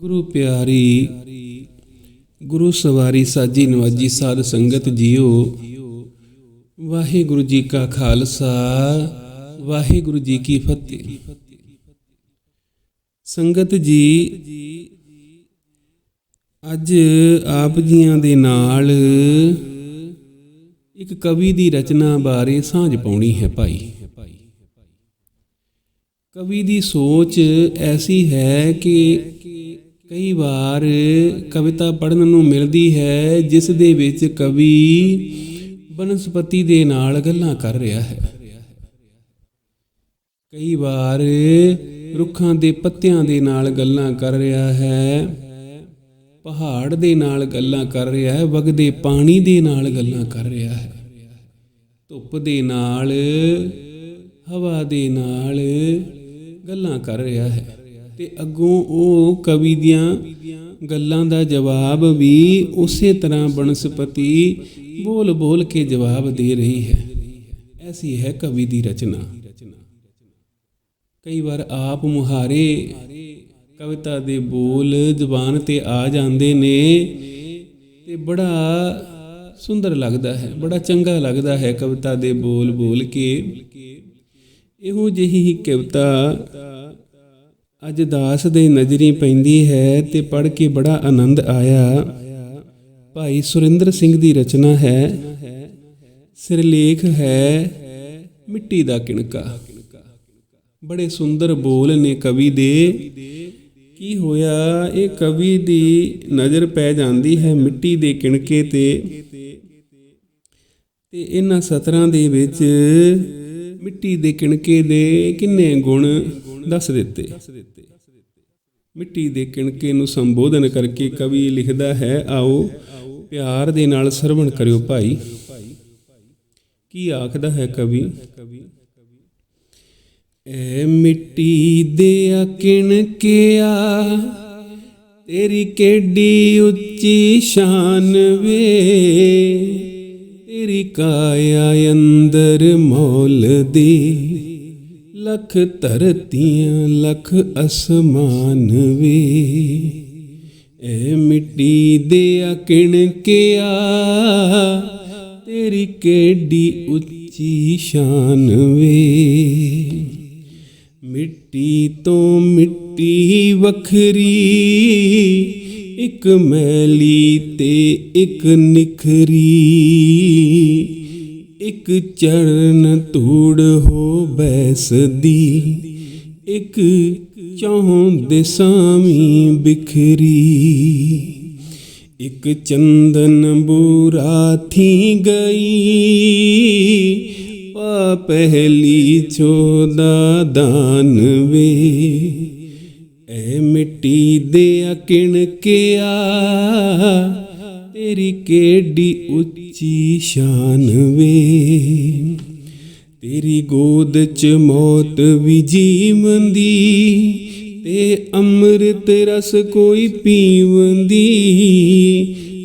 ਗੁਰੂ ਪਿਆਰੀ, ਗੁਰੂ ਸਵਾਰੀ ਸਾਜੀ ਨਵਾਜੀ ਸਾਧ ਸੰਗਤ ਜੀਓ। ਵਾਹਿਗੁਰੂ ਜੀ ਕਾ ਖਾਲਸਾ, ਵਾਹਿਗੁਰੂ ਜੀ ਕੀ ਫਤਿਹ। ਸੰਗਤ ਜੀ, ਅੱਜ ਆਪ ਜੀਆਂ ਦੇ ਨਾਲ ਇੱਕ ਕਵੀ ਦੀ ਰਚਨਾ ਬਾਰੇ ਸਾਂਝ ਪਾਉਣੀ ਹੈ ਭਾਈ। ਕਵੀ ਦੀ ਸੋਚ ਐਸੀ ਹੈ ਕਿ ਕਈ ਵਾਰ ਕਵਿਤਾ ਪੜ੍ਹਨ ਨੂੰ ਮਿਲਦੀ ਹੈ, ਜਿਸ ਦੇ ਵਿੱਚ ਕਵੀ ਬਨਸਪਤੀ ਦੇ ਨਾਲ ਗੱਲਾਂ ਕਰ ਰਿਹਾ ਹੈ। ਕਈ ਵਾਰ ਰੁੱਖਾਂ ਦੇ ਪੱਤਿਆਂ ਦੇ ਨਾਲ ਗੱਲਾਂ ਕਰ ਰਿਹਾ ਹੈ, ਪਹਾੜ ਦੇ ਨਾਲ ਗੱਲਾਂ ਕਰ ਰਿਹਾ ਹੈ, ਵਗਦੇ ਪਾਣੀ ਦੇ ਨਾਲ ਗੱਲਾਂ ਕਰ ਰਿਹਾ ਹੈ। ਧੁੱਪ ਦੇ ਨਾਲ, ਹਵਾ ਦੇ ਨਾਲ ਗੱਲਾਂ ਕਰ ਰਿਹਾ ਹੈ। ਤੇ ਅੱਗੋਂ ਉਹ ਕਵੀ ਦੀਆਂ ਗੱਲਾਂ ਦਾ ਜਵਾਬ ਵੀ ਉਸੇ ਤਰ੍ਹਾਂ ਬਨਸਪਤੀ ਬੋਲ ਬੋਲ ਕੇ ਜਵਾਬ ਦੇ ਰਹੀ ਹੈ। ਐਸੀ ਹੈ ਕਵੀ ਦੀ ਰਚਨਾ। ਕਈ ਵਾਰ ਆਪ ਮੁਹਾਰੇ ਕਵਿਤਾ ਦੇ ਬੋਲ ਜ਼ੁਬਾਨ ਤੇ ਆ ਜਾਂਦੇ ਨੇ ਤੇ ਬੜਾ ਸੁੰਦਰ ਲੱਗਦਾ ਹੈ, ਬੜਾ ਚੰਗਾ ਲੱਗਦਾ ਹੈ ਕਵਿਤਾ ਦੇ ਬੋਲ ਬੋਲ ਕੇ। ਇਹੋ ਜਿਹੀ ਹੀ ਕਵਿਤਾ ਅੱਜ ਦਾਸ ਦੇ ਨਜ਼ਰੀ ਪੈਂਦੀ ਹੈ ਤੇ ਪੜ੍ਹ ਕੇ ਬੜਾ ਆਨੰਦ ਆਇਆ। ਭਾਈ ਸੁਰਿੰਦਰ ਸਿੰਘ ਦੀ ਰਚਨਾ ਹੈ, ਸਿਰਲੇਖ ਹੈ, ਮਿੱਟੀ ਦਾ ਕਿਣਕਾ। ਬੜੇ ਸੁੰਦਰ ਬੋਲ ਨੇ ਕਵੀ ਦੇ। ਕੀ ਹੋਇਆ, ਇਹ ਕਵੀ ਦੀ ਨਜ਼ਰ ਪੈ ਜਾਂਦੀ ਹੈ ਮਿੱਟੀ ਦੇ ਕਿਣਕੇ ਤੇ। ਤੇ ਇਹਨਾਂ ਸਤਰਾਂ ਦੇ ਵਿੱਚ ਮਿੱਟੀ ਦੇ ਕਿਣਕੇ ਦੇ ਕਿੰਨੇ ਗੁਣ ਦੱਸ ਦਿੱਤੇ। ਮਿੱਟੀ ਦੇ ਕਿਣਕੇ ਨੂੰ ਸੰਬੋਧਨ ਕਰਕੇ ਕਵੀ ਲਿਖਦਾ ਹੈ, ਆਓ, ਪਿਆਰ ਦੇ ਨਾਲ ਸਰਵਣ ਕਰਿਓ ਭਾਈ। ਕੀ ਆਖਦਾ ਹੈ ਕਵੀ? ਐ ਮਿੱਟੀ ਦੇ ਕਿਣਕਿਆ ਤੇਰੀ ਕਿੱਡੀ ਉੱਚੀ ਸ਼ਾਨ ਵੇ? ਤੇਰੀ ਕਾਇਆ ਅੰਦਰ ਮੌਲ ਦੀ, ਲਖ ਧਰਤੀਆਂ, ਲਖ ਅਸਮਾਨ ਵੇ। ਐ ਮਿੱਟੀ ਦੇ ਕਿਣਕਿਆ ਤੇਰੀ ਕਿੱਡੀ ਉੱਚੀ ਸ਼ਾਨ ਵੇ। ਮਿੱਟੀ ਤੋਂ ਮਿੱਟੀ ਵੱਖਰੀ ਇੱਕ ਮੈਲੀ ਤੇ ਇੱਕ ਨਿਖਰੀ, ਇੱਕ ਚਰਨ ਧੂੜ ਹੋ ਬੈਸਦੀ, ਇੱਕ ਚੌਂ ਦੇ ਸਾਮੀ ਬਿਖਰੀ, ਇੱਕ ਚੰਦਨ ਬੂਰਾ ਥੀ ਗਈ ਪਾ ਪਹਿਲੀ ਚੋਦਾ ਦਾਨ ਵੇ ਐ ਮਿੱਟੀ ਦੇ ਕਿਣਕਿਆ ਤੇਰੀ ਕਿੱਡੀ ਉੱਚੀ ਸ਼ਾਨ ਵੇ? ਤੇਰੀ ਗੋਦ ਚ ਮੌਤ ਵੀ ਜੀਵੰਦੀ, ਤੇ ਅੰਮ੍ਰਿਤ ਰਸ ਕੋਈ ਪੀਵੰਦੀ,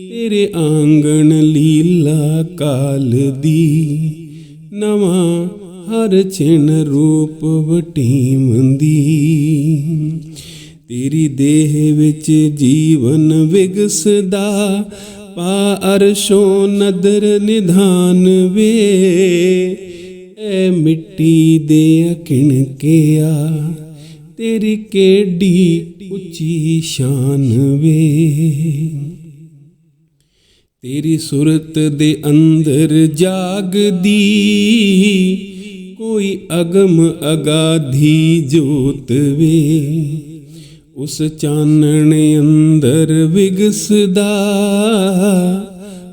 ਤੇਰੇ ਆਂਗਣ ਲੀਲਾ ਕਾਲ ਦੀ, ਨਵਾਂ ਹਰ ਛਿਨ ਰੂਪ ਵਟੀਮੰਦੀ ਤੇਰੀ ਦੇਹ ਵਿੱਚ ਜੀਵਨ ਵਿਗਸਦਾ, ਪਾ ਅਰਸ਼ੋਂ ਨਦਰ ਨਿਧਾਨ ਵੇ। ਐ ਮਿੱਟੀ ਦੇ ਕਿਣਕਿਆ ਤੇਰੀ ਕਿੱਡੀ ਉੱਚੀ ਸ਼ਾਨ ਵੇ। ਤੇਰੀ ਸੁਰਤ ਦੇ ਅੰਦਰ ਜਾਗਦੀ, ਕੋਈ ਅਗਮ ਅਗਾਧੀ ਜੋਤ ਵੇ। ਉਸ ਚਾਨਣ ਅੰਦਰ ਵਿਗਸਦਾ,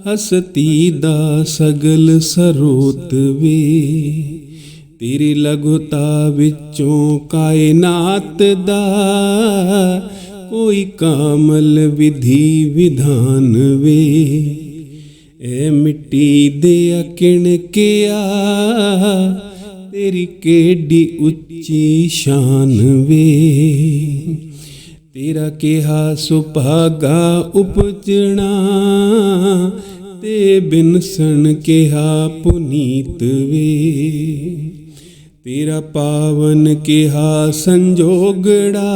ਹਸਤੀ ਦਾ ਸਗਲ ਸਰੋਤ ਵੇ। ਤੇਰੀ ਲਗੁਤਾ ਵਿੱਚੋਂ ਕਾਇਨਾਤ ਦਾ, ਕੋਈ ਕਾਮਲ ਵਿਧੀ ਵਿਧਾਨ ਵੇ। ਐ ਮਿੱਟੀ ਦੇ ਕਿਣਕਿਆ ਤੇਰੀ ਕਿੱਡੀ ਉੱਚੀ ਸ਼ਾਨ ਵੇ। ਤੇਰਾ ਕਿਹਾ ਸੁਭਾਗਾ ਉਪਜਣਾ, ਤੇ ਬਿਨਸਣ ਕਿਹਾ ਪੁਨੀਤ ਵੇ। ਤੇਰਾ ਪਾਵਨ ਕਿਹਾ ਸੰਜੋਗੜਾ,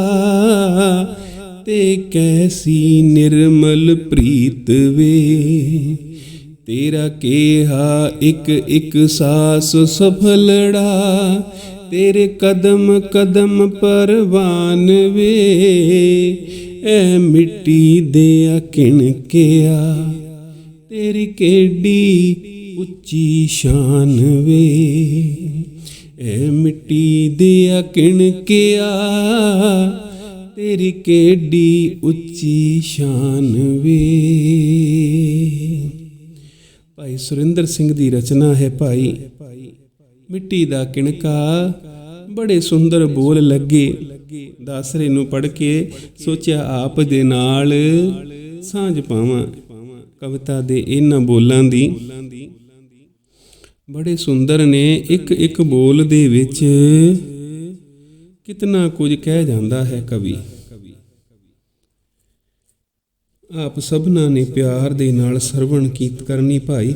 ਤੇ ਕੈਸੀ ਨਿਰਮਲ ਪ੍ਰੀਤ ਵੇ। ਤੇਰਾ ਕੇਹਾ ਇੱਕ ਇੱਕ ਸਾਸ ਸਫਲੜਾ ਤੇਰੇ ਕਦਮ ਕਦਮ ਪਰਵਾਨ ਵੇ, ਐ ਮਿੱਟੀ ਦੇ ਕਿਣ ਕਿਆ। ਤੇਰੀ ਕਿੱਡੀ ਉੱਚੀ ਸ਼ਾਨ ਵੇ, ਐ ਮਿੱਟੀ ਦੇ ਕਿਣ ਕਿਆ। ਤੇਰੀ ਕਿੱਡੀ ਉੱਚੀ ਸ਼ਾਨ ਵੇ। ਭਾਈ ਸੁਰਿੰਦਰ ਸਿੰਘ ਦੀ ਰਚਨਾ ਹੈ ਭਾਈ ਮਿੱਟੀ ਦਾ ਕਿਣਕਾ। ਬੜੇ ਸੁੰਦਰ ਬੋਲ ਲੱਗੇ। ਦਾਸਰੇ ਨੂੰ ਪੜ ਕੇ ਸੋਚਿਆ ਆਪ ਦੇ ਨਾਲ। ਸਾਂਝ ਪਾਵਾਂ ਕਵਿਤਾ ਦੇ ਇਹਨਾਂ ਬੋਲਾਂ ਦੀ। ਬੜੇ ਸੁੰਦਰ ਨੇ ਇੱਕ ਇੱਕ ਬੋਲ ਦੇ ਵਿੱਚ। ਕਿਤਨਾ ਕੁਝ ਕਹਿ ਜਾਂਦਾ ਹੈ ਕਵੀ। ਆਪ ਸਭਨਾ ਨੇ ਪਿਆਰ ਦੇ ਨਾਲ ਸਰਵਣ ਕੀਤ ਕਰਨੀ ਭਾਈ।